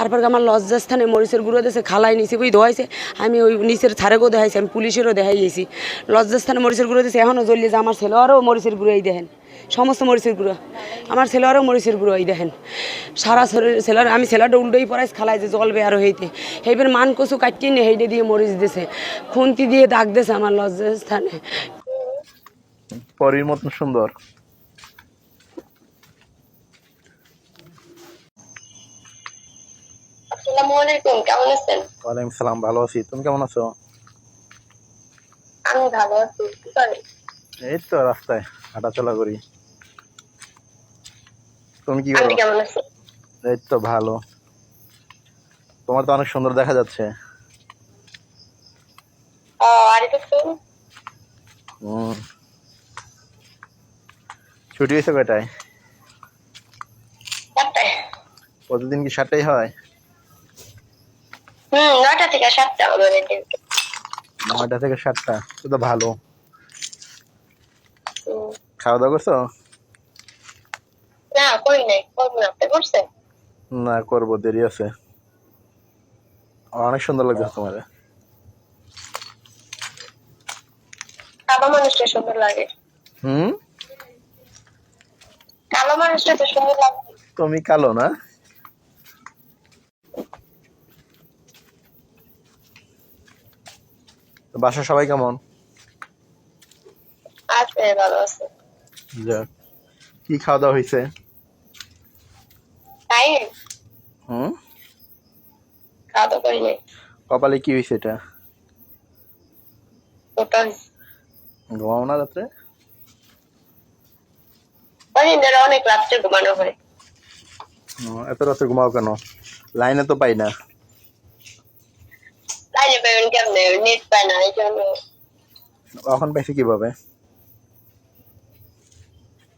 তারপর আমার লজ্জাস্থানে মরিচের গুঁড়ো দিয়েছে খালাই নিচে ওই ধোয়াইছে। আমি ওই নিচের ছাড়েকেও দেখাইছি, আমি পুলিশেরও দেখাই গেছি লজ্জাস্থানে মরিচের গুঁড়ো দিয়েছে এখনও জ্বলিয়েছে আমার ছেলেরও মরিচের গুঁড়ো এই দেখেন। সমস্ত মরিচের গুঁড়ো। আমার ছেলেরও মরিচের গুঁড়ো দেখেন। সারা শরীর ছেলের, আমি ছেলেটা উল্টোই পড়াইছি খালাই যে জলবে আরও হইতে। সেইবার মান কচু কাটিয়ে নিয়ে হেঁটে দিয়ে মরিচ দিছে। খুন্তি দিয়ে দাগ দিছে আমার লজ্জাস্থানে পরীর মতন সুন্দর। কেমন আছেন? ওয়ালাইকুম সালাম ভালো আছি। তুমি কেমন আছো? আমি ভালো আছি কি করেন? এই তো রাস্তায় হাঁটাচলা করি। তুমি কি করো? কেমন এই তো ভালো। তোমার তো অনেক সুন্দর দেখা যাচ্ছে। ও আর এটা হুম ছুটি হয়েছে কয়টায়? প্রতিদিন কি সাতটাই হয়? হুম নয়টা থেকে সাতটা আমাদের নয়টা থেকে সাতটা তো তো ভালো। খাওয়া দাওয়া করছ? না করি নাই করব না। আপনি করছেন? না করব দেরি আছে। অনেক সুন্দর লাগছে তোমার। কালো মানুষটা সুন্দর লাগে। হুম? কালো মানুষটা তো সুন্দর লাগে। তুমি কালো না? বাসা সবাই কেমন? আছে ভালো আছে। যাক কি খাওয়া দাওয়া হয়েছে? হুম? খাওয়া দাওয়া করি কপালে কি হয়েছে এটা? ওটা ঘুমাও না রাত্রে অনেক অনেক রাত্রে ঘুমানো হয়। এত রাত্রে ঘুমাও কেন? লাইনে তো পাই না। তাই যে কেমনে? নেট পায় না এই জন্য। এখন পাইছে কীভাবে?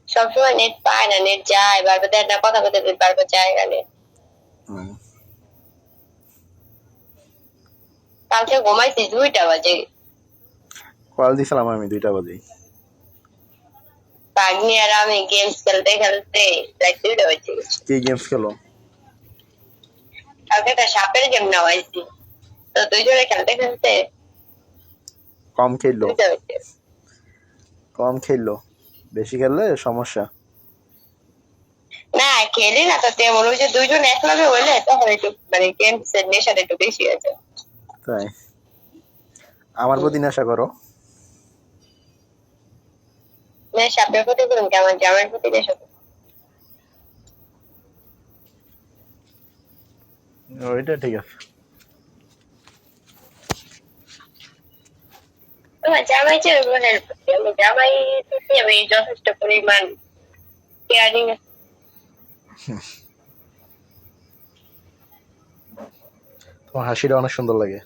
সবসময় নেট পায় না নেট যায় বারবার দেয় না কথা বলতে বারবার নেই হুম। কালকে ঘুমাইছি দুইটা বাজে। কল দিছিলাম আমি দুইটা বাজে পাগনি আর আমি গেমস খেলতে খেলতে রাত দুইটা বাজে। কি গেমস খেলো? কালকে একটা সাপের গেম নেওয়াইছি তো দুইজনে খেলতে খেলতে কম খেললো কম খেললো বেশি খেললে সমস্যা না খেলি না যে দুইজন হইলে তখন একটু মানে নেশাটা একটু বেশি আছে তাই আমার প্রতি নেশা করো প্রতি করুন কেমন জামার প্রতি নেশা ওইটা ঠিক আছে তোমার জামাই যে জামাই আমি যথেষ্ট পরিমাণ কেয়ারিং তোমার হাসিটা অনেক সুন্দর লাগে।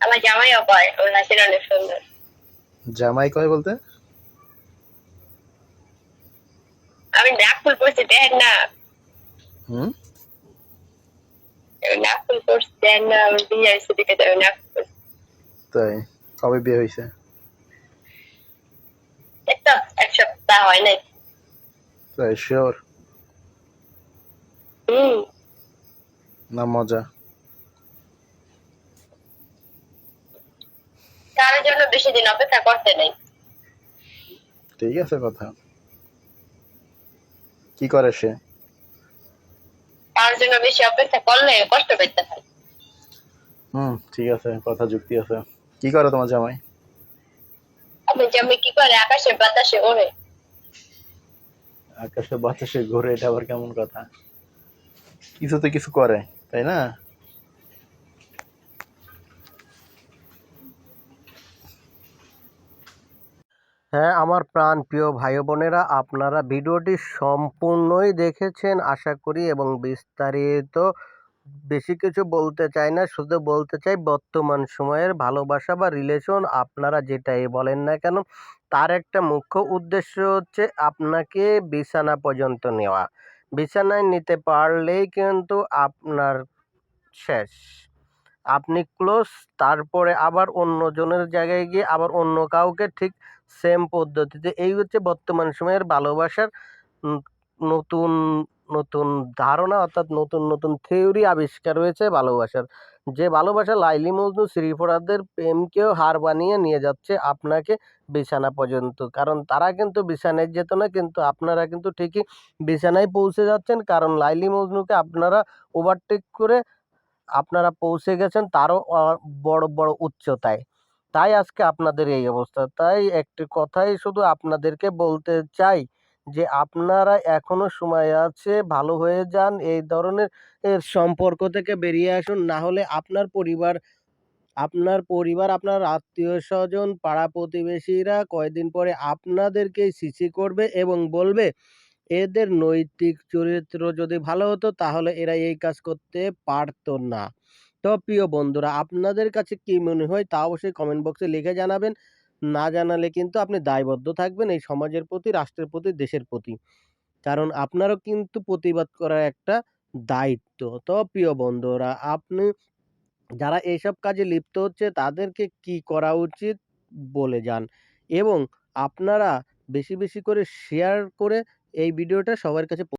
আমার জামাইও কয় ওর হাসির অনেক সুন্দর। জামাই কয় বলতে? আমি নাক ফুল পড়ছি দেখেন না। হুম? পড়ছি দেখেন না আমার বিয়ে হয়েছে দিকে যাবে নাক ফুল তাই কবে বিয়ে হয়েছে? একটা এক সপ্তাহ হয় নাই। তাই শিওর হম। না মজা। তার জন্য বেশি দিন অপেক্ষা করতে নেই। ঠিক আছে কথা। কি করে সে? তার জন্য বেশি অপেক্ষা করলে কষ্ট পেতে হয়। হুম ঠিক আছে কথা যুক্তি আছে। কি করে তোমার জামাই? আমি জামাই কি করে? আকাশে বাতাসে ওড়ে। আকাশে বাতাসে ঘুরে এটা আবার কেমন কথা? কিছু তো কিছু করে তাই না? হ্যাঁ আমার প্রাণ প্রিয় ভাই বোনেরা, আপনারা ভিডিওটি সম্পূর্ণই দেখেছেন, আশা করি, এবং বিস্তারিত বেশি কিছু বলতে চাই না, শুধু বলতে চাই বর্তমান সময়ের ভালোবাসা বা রিলেশন আপনারা যেটাই বলেন না কেন, তার একটা মুখ্য উদ্দেশ্য হচ্ছে আপনাকে বিছানা পর্যন্ত নেওয়া। বিছানায় নিতে পারলেই কিন্তু আপনার শেষ। আপনি ক্লোজ তারপরে আবার অন্যজনের জায়গায় গিয়ে আবার অন্য কাউকে ঠিক সেম পদ্ধতিতে। এই হচ্ছে বর্তমান সময়ের ভালোবাসার নতুন নতুন ধারণা অর্থাৎ নতুন নতুন থিওরি আবিষ্কার হয়েছে ভালোবাসার। যে ভালোবাসা লাইলি মজনু শ্রীফরাদের প্রেমকেও হার বানিয়ে নিয়ে যাচ্ছে আপনাকে বিছানা পর্যন্ত। কারণ তারা কিন্তু বিছানায় যেত না, কিন্তু আপনারা কিন্তু ঠিকই বিছানায় পৌঁছে যাচ্ছেন। কারণ লাইলি মজনুকে আপনারা ওভারটেক করে আপনারা পৌঁছে গেছেন তারও বড় বড় উচ্চতায়। তাই আজকে আপনাদের এই অবস্থা। তাই একটি কথাই শুধু আপনাদেরকে বলতে চাই যে, আপনারা এখনও সময় আছে, ভালো হয়ে যান, এই ধরনের সম্পর্ক থেকে বেরিয়ে আসুন। না হলে আপনার পরিবার আপনার পরিবার, আপনার আত্মীয় স্বজন পাড়া প্রতিবেশীরা কয়দিন পরে আপনাদেরকেই সিসি করবে এবং বলবে এদের নৈতিক চরিত্র যদি ভালো হতো, তাহলে এরা এই কাজ করতে পারতো না। তো প্রিয় বন্ধুরা, আপনাদের কাছে কি মনে হয় তা অবশ্যই কমেন্ট বক্সে লিখে জানাবেন। না জানালে কিন্তু আপনি দায়বদ্ধ থাকবেন এই সমাজের প্রতি, রাষ্ট্রের প্রতি, দেশের প্রতি। কারণ আপনারও কিন্তু প্রতিবাদ করার একটা দায়িত্ব। তো প্রিয় বন্ধুরা, আপনি যারা এইসব কাজে লিপ্ত হচ্ছে, তাদেরকে কি করা উচিত বলে যান। এবং আপনারা বেশি বেশি করে শেয়ার করে এই ভিডিওটা সবার কাছে